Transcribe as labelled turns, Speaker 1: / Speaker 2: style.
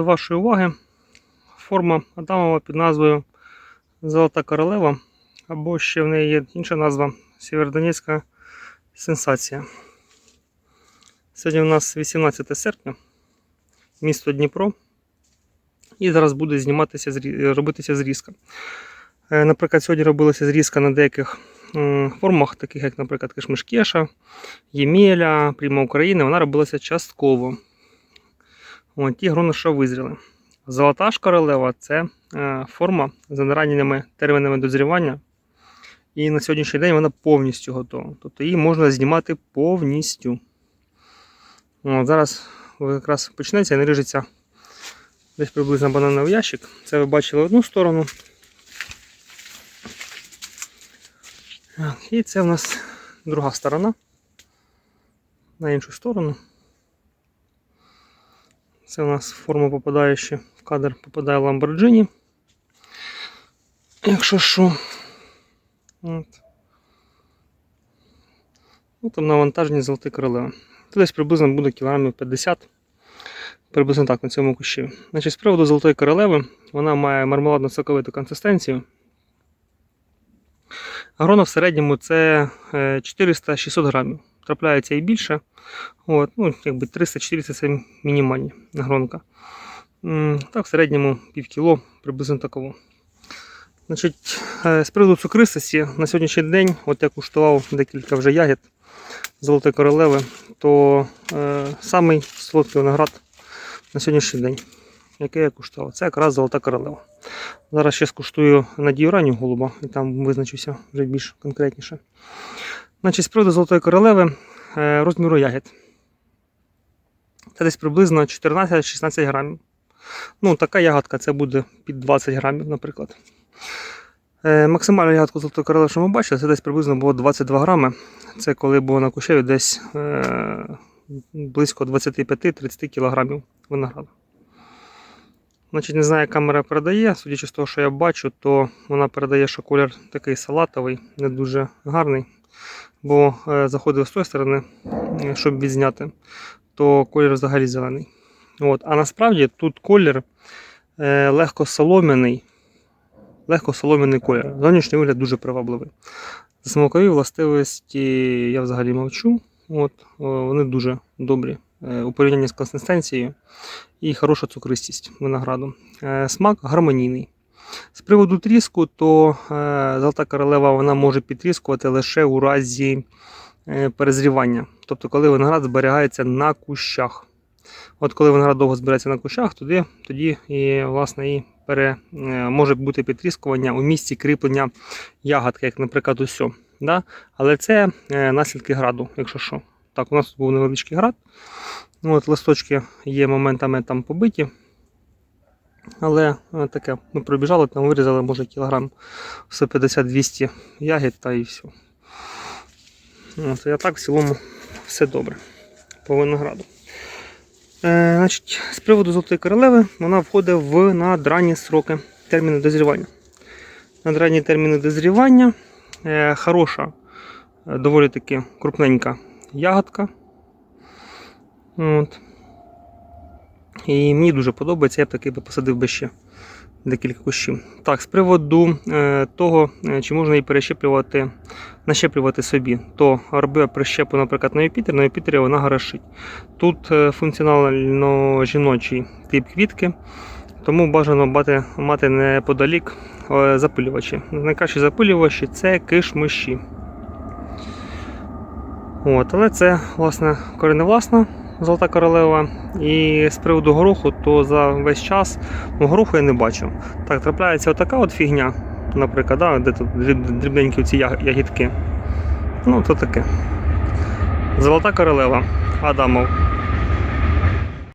Speaker 1: до вашої уваги форма Адамова під назвою Золота королева, або ще в неї є інша назва Сєвєродонецька сенсація. Сьогодні у нас 18 серпня, місто Дніпро. І зараз буде зніматися, робитися зрізка. Е, Наприклад, сьогодні робилася зрізка на деяких формах, таких як, наприклад, Кишмишкеша, Ємеля, Пріма України, вона робилася частково. От, ті грони, що визріли. Золота ж королева це е, форма з ранніми термінами дозрівання. І на сьогоднішній день вона повністю готова. Тобто її можна знімати повністю. От, зараз якраз почнеться і наріжеться десь приблизно банановий ящик. Це ви бачили одну сторону. І це в нас друга сторона. На іншу сторону. Це у нас форма попадає ще в кадр попадає Lamborghini. Якщо що. От. Ну, там навантажені золоті королеви. Це десь приблизно буде кілограмів 50. Приблизно так на цьому кущі. Значить, з приводу золотої королеви, вона має мармеладно-соковиту консистенцію. Грона в середньому це е, 400-600 грамів. Трапляється і більше. От, ну, якби 300-400 це мінімальні гронка. Так, в середньому пів кіло, приблизно такого. Значить, е, з приводу цукристості, на сьогоднішній день, от я куштував декілька вже ягід золотої королеви, то е, самий солодкий виноград на сьогоднішній день, який я куштував, це якраз золота королева. Зараз ще скуштую надію ранню голуба і там визначуся вже більш конкретніше. Значить, з приводу золотої королеви е, розміру ягід. Це десь приблизно 14-16 грамів. Ну, така ягодка це буде під 20 грамів, наприклад. Е, максимальну ягодку золотої королеви, що ми бачили, це десь приблизно було 22 грами. Це коли було на кущеві десь е, близько 25-30 кілограмів винограду. Значить, не знаю, як камера передає. Судячи з того, що я бачу, то вона передає, що колір такий салатовий, не дуже гарний. Бо е, заходив з тої сторони, е, щоб відзняти, то колір взагалі зелений. От. А насправді тут колір е, легко солом'яний. Легко солом'яний колір. Зовнішній вигляд дуже привабливий. За смакові властивості я взагалі мовчу. От, вони дуже добрі у порівнянні з консистенцією і хороша цукристість винограду. Е, Смак гармонійний. З приводу тріску, то е, золота королева вона може підтріскувати лише у разі е, перезрівання. Тобто, коли виноград зберігається на кущах. От коли виноград довго збирається на кущах, тоді, тоді і, власне, і пере, е, може бути підтріскування у місці кріплення ягодки, як, наприклад, усьо. Да? Але це е, наслідки граду, якщо що. Так, у нас тут був невеличкий град. Ну, от листочки є моментами там побиті. Але е, таке, ми пробіжали, там вирізали, може, кілограм 150-200 ягід та і все. От, а так в цілому все добре по винограду. Е, значить, з приводу золотої королеви, вона входить в надранні сроки терміни дозрівання. Надранні терміни дозрівання. Е, хороша, е, доволі таки крупненька ягодка. От. І мені дуже подобається, я б таки би посадив би ще декілька кущів. Так, з приводу е, того, е, чи можна її перещеплювати, нащеплювати собі, то робив прищепу, наприклад, на Юпітер, на Юпітері вона горошить. Тут е, функціонально жіночий тип квітки, тому бажано мати, мати неподалік запилювачі. Найкращі запилювачі це кишмиші. От, але це, власне, кореневласна золота королева. І з приводу гороху, то за весь час ну, гороху я не бачив. Так, трапляється отака от фігня, наприклад, да, де тут дрібненькі ці ягідки. Ну, то таке. Золота королева Адамов.